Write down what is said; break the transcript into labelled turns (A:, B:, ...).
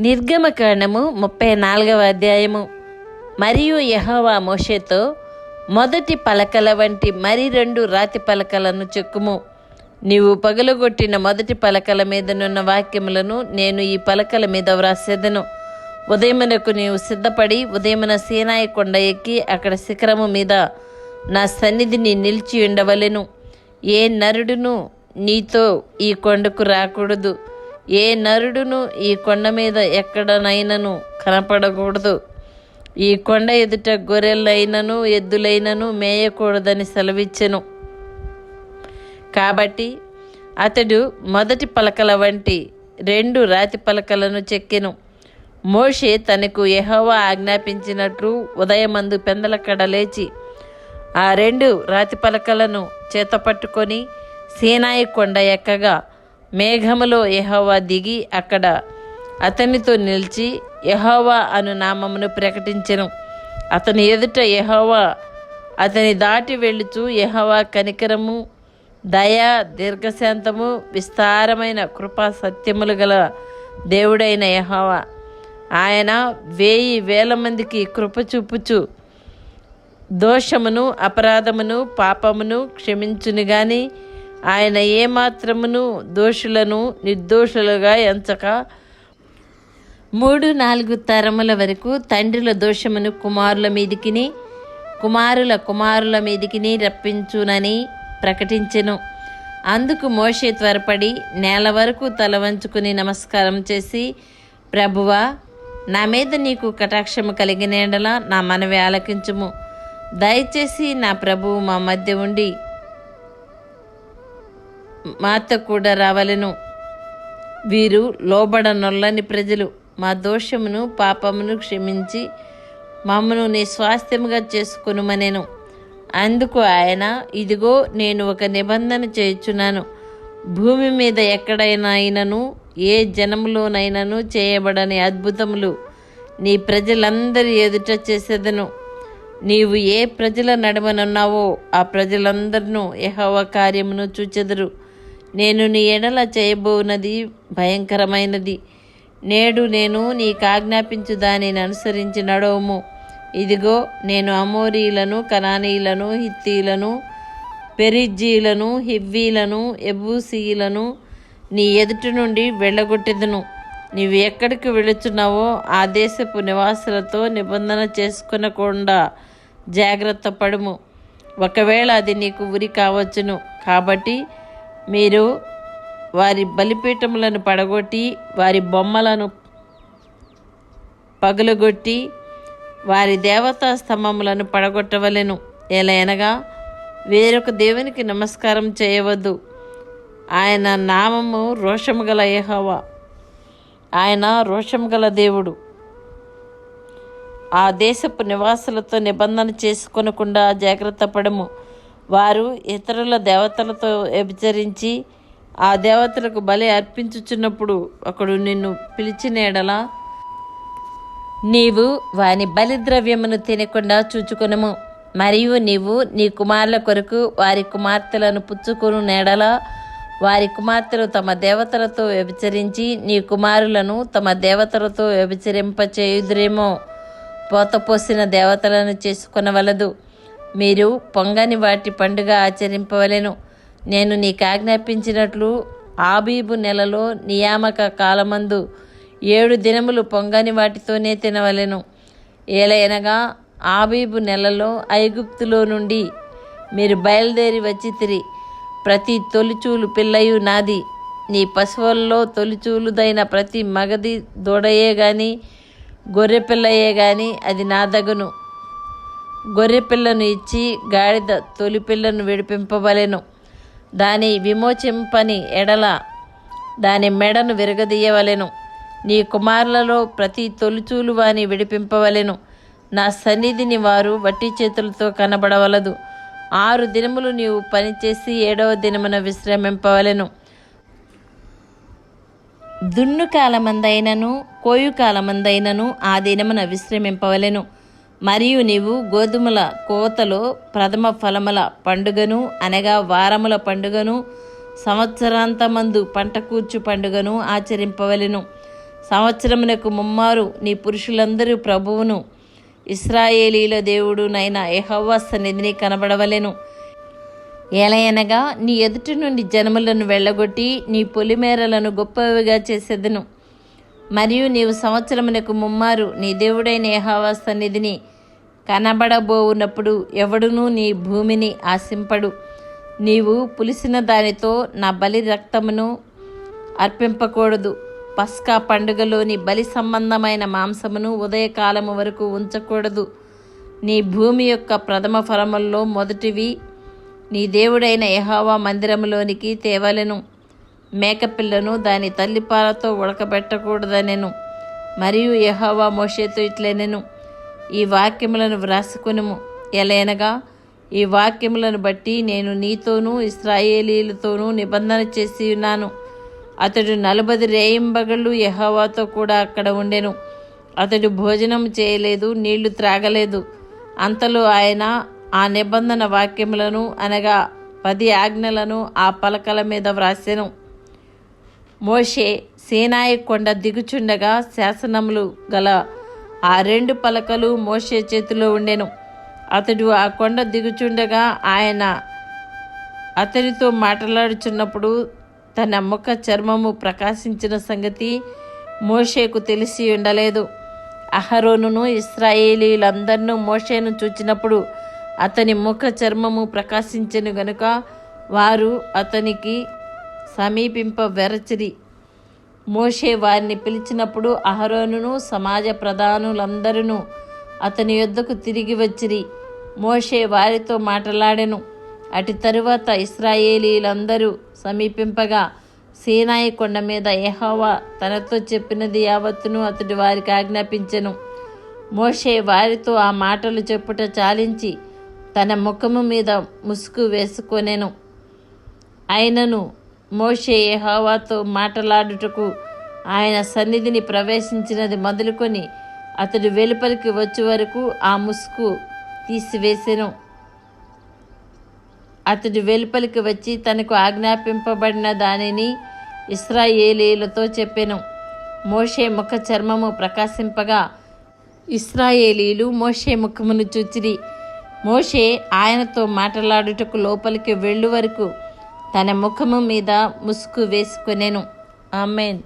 A: నిర్గమకాండము ముప్పై నాలుగవ అధ్యాయము. మరియు యహోవా మోషేతో మొదటి పలకల వంటి మరి రెండు రాతి పలకలను చెక్కుము. నీవు పగలగొట్టిన మొదటి పలకల మీదనున్న వాక్యములను నేను ఈ పలకల మీద వ్రాసేదను. ఉదయమునకు నీవు సిద్ధపడి ఉదయమున సీనాయి కొండ ఎక్కి అక్కడ శిఖరము మీద నా సన్నిధిని నిలిచి ఉండవలెను. ఏ నరుడును నీతో ఈ కొండకు రాకూడదు. ఏ నరుడును ఈ కొండ మీద ఎక్కడనైనను కనపడకూడదు. ఈ కొండ ఎదుట గొర్రెలైనను ఎద్దులైనను మేయకూడదని సెలవిచ్చెను. కాబట్టి అతడు మొదటి పలకల వంటి రెండు రాతి పలకలను చెక్కెను. మోషే తనకు యెహోవా ఆజ్ఞాపించినట్లు ఉదయమందు పెందలకడ లేచి ఆ రెండు రాతి పలకలను చేతపట్టుకొని సీనాయి కొండ ఎక్కగా మేఘములో యహోవా దిగి అక్కడ అతనితో నిలిచి యహోవా అను నామమును ప్రకటించెను. అతని ఎదుట యహోవా అతని దాటి వెళ్ళుచు యహోవా కనికరము దయ దీర్ఘశాంతము విస్తారమైన కృపా సత్యములు గల దేవుడైన యహోవా. ఆయన వేయి వేల మందికి కృప చూపుచు దోషమును అపరాధమును పాపమును క్షమించును గాని ఆయన ఏమాత్రమును దోషులను నిర్దోషులుగా ఎంచక? మూడు నాలుగు తరముల వరకు తండ్రుల దోషమును కుమారుల మీదికిని కుమారుల కుమారుల మీదికిని రప్పించునని ప్రకటించెను. అందుకు మోషే త్వరపడి నేల వరకు తల వంచుకుని నమస్కారం చేసి ప్రభువా నా మీద నీకు కటాక్షము కలిగిన నా మనవి ఆలకించుము. దయచేసి నా ప్రభువు మా మధ్య ఉండి మాత కూడా రావలెను. వీరు లోబడనొల్లని ప్రజలు. మా దోషమును పాపమును క్షమించి మమ్మను నీ స్వాస్థ్యముగా చేసుకొనుమనెను. అందుకు ఆయన ఇదిగో నేను ఒక నిబంధన చేయుచున్నాను. భూమి మీద ఎక్కడైనా అయినను ఏ జనములోనైనాను చేయబడని అద్భుతములు నీ ప్రజలందరి ఎదుట చేసేదను. నీవు ఏ ప్రజల నడుమనున్నావో ఆ ప్రజలందరినూ యహవ కార్యమును చూచెదరు. నేను నీ ఎడల చేయబోనది భయంకరమైనది. నేడు నేను నీకు ఆజ్ఞాపించు దానిని అనుసరించి నడవము. ఇదిగో నేను అమోరీలను కనానీలను హిత్తీలను పెరిజ్జీలను హివ్వీలను ఎబూసీలను నీ ఎదుటి నుండి వెళ్ళగొట్టెదను. నీవు ఎక్కడికి వెళుచున్నావో ఆ దేశపు నివాసులతో నిబంధన చేసుకునకుండా జాగ్రత్త పడుము. ఒకవేళ అది నీకు ఉరి కావచ్చును. కాబట్టి మీరు వారి బలిపీఠములను పడగొట్టి వారి బొమ్మలను పగులగొట్టి వారి దేవతా స్తంభములను పడగొట్టవలెను. ఎలయనగా వేరొక దేవునికి నమస్కారం చేయవద్దు. ఆయన నామము రోషము గల ఏహవా ఆయన రోషము గల దేవుడు. ఆ దేశపు నివాసులతో నిబంధన చేసుకొనకుండా జాగ్రత్త పడము వారు ఇతరుల దేవతలతో వ్యభిచరించి ఆ దేవతలకు బలి అర్పించుచున్నప్పుడు ఒకడు నిన్ను పిలిచినేడలా నీవు వాని బలిద్రవ్యమును తినకుండా చూచుకునము. మరియు నీవు నీ కుమారుల కొరకు వారి కుమార్తెలను పుచ్చుకొను నేడలా వారి కుమార్తెలు తమ దేవతలతో వ్యభిచరించి నీ కుమారులను తమ దేవతలతో వ్యభిచరింపచేయుదురేమో. పోతపోసిన దేవతలను చేసుకొనవలదు. మీరు పొంగని వాటి పండుగ ఆచరింపవలెను. నేను నీకు ఆజ్ఞాపించినట్లు ఆబీబు నెలలో నియామక కాలమందు ఏడు దినములు పొంగని వాటితోనే తినవలెను. ఏలైనగా ఆబీబు నెలలో ఐగుప్తులో నుండి మీరు బయలుదేరి వచ్చి తిరి. ప్రతి తొలిచూలు పిల్లయు నాది. నీ పశువుల్లో తొలిచూలుదైన ప్రతి మగది దూడయే గాని గొర్రె పిల్లయే గాని అది నా దగును గొర్రె పిల్లను ఇచ్చి గాడిద తొలి పిల్లను విడిపింపవలెను. దాని విమోచింపని ఎడల దాని మెడను విరగదీయవలెను. నీ కుమారులలో ప్రతి తొలిచూలు వాని విడిపింపవలెను. నా సన్నిధిని వారు వట్టి చేతులతో కనబడవలదు. ఆరు దినములు నీవు పనిచేసి ఏడవ దినమున విశ్రమింపవలెను. దున్ను కాలమందైనను కోయు కాలమందైనను ఆ దినమున విశ్రమింపవలెను. మరియు నీవు గోధుమల కోతలో ప్రథమ ఫలముల పండుగను అనగా వారముల పండుగను సంవత్సరాంతమందు పంట కూర్చు పండుగను ఆచరింపవలెను. సంవత్సరమునకు ముమ్మారు నీ పురుషులందరూ ప్రభువును. ఇస్రాయేలీల దేవుడు నైనా సన్నిధిని కనబడవలెను. ఏలయనగా నీ ఎదుటి నుండి జనములను వెళ్ళగొట్టి నీ పొలిమేరలను గొప్పవిగా చేసేదను. మరియు నీవు సంవత్సరమునకు ముమ్మారు నీ దేవుడైన యెహోవా సన్నిధిని కనబడబోవునప్పుడు ఎవడునూ నీ భూమిని ఆశింపడు. నీవు పులిసిన దానితో నా బలి రక్తమును అర్పింపకూడదు. పస్కా పండుగలోని బలి సంబంధమైన మాంసమును ఉదయకాలము వరకు ఉంచకూడదు. నీ భూమి యొక్క ప్రథమ ఫలముల్లో మొదటివి నీ దేవుడైన యెహోవా మందిరములోనికి తేవలను. మేకపిల్లను దాని తల్లిపాలతో ఉడకబెట్టకూడదనెను. మరియు యహోవా మోషేతో ఇట్లనెను. ఈ వాక్యములను వ్రాసుకునుము. ఎలయనగా ఈ వాక్యములను బట్టి నేను నీతోనూ ఇస్రాయేలీలతోనూ నిబంధన చేసి ఉన్నాను. అతడు నలభై రేయింబగళ్ళు యహోవాతో కూడా అక్కడ ఉండెను. అతడు భోజనం చేయలేదు నీళ్ళు త్రాగలేదు. అంతలో ఆయన ఆ నిబంధన వాక్యములను అనగా పది ఆజ్ఞలను ఆ పలకల మీద వ్రాసెను. మోషే సేనాయి కొండ దిగుచుండగా శాసనములు గల ఆ రెండు పలకలు మోషే చేతిలో ఉండెను. అతడు ఆ కొండ దిగుచుండగా ఆయన అతనితో మాట్లాడుచున్నప్పుడు తన ముఖ చర్మము ప్రకాశించిన సంగతి మోషేకు తెలిసి ఉండలేదు. అహరోనును ఇస్రాయేలీలందరినూ మోషేను చూచినప్పుడు అతని ముఖ చర్మము ప్రకాశించను గనుక వారు అతనికి సమీపింప వెరచిరి. మోషే వారిని పిలిచినప్పుడు అహరోనును సమాజ ప్రధానులందరూ అతని యొద్దకు తిరిగి వచ్చిరి. మోషే వారితో మాట్లాడెను. అటు తరువాత ఇస్రాయేలీలందరూ సమీపింపగా సీనాయి కొండ మీద ఎహోవా తనతో చెప్పినది యావత్తును అతడు వారికి ఆజ్ఞాపించెను. మోషే వారితో ఆ మాటలు చెప్పుట చాలించి తన ముఖము మీద ముసుగు వేసుకొనెను. అయినను మోషే యెహోవాతో మాటలాడుటకు ఆయన సన్నిధిని ప్రవేశించినది మొదలుకొని అతడు వెలుపలికి వచ్చే వరకు ఆ ముసుగు తీసివేసెను. అతడు వెలుపలికి వచ్చి తనకు ఆజ్ఞాపింపబడిన దానిని ఇస్రాయేలీలతో చెప్పెను. మోషే ముఖ చర్మము ప్రకాశింపగా ఇస్రాయేలీలు మోషే ముఖమును చూచిరి. మోషే ఆయనతో మాట్లాడుటకు లోపలికి వెళ్ళు వరకు తన ముఖము మీద ముసుగు వేసుకునేను. ఆమెన్.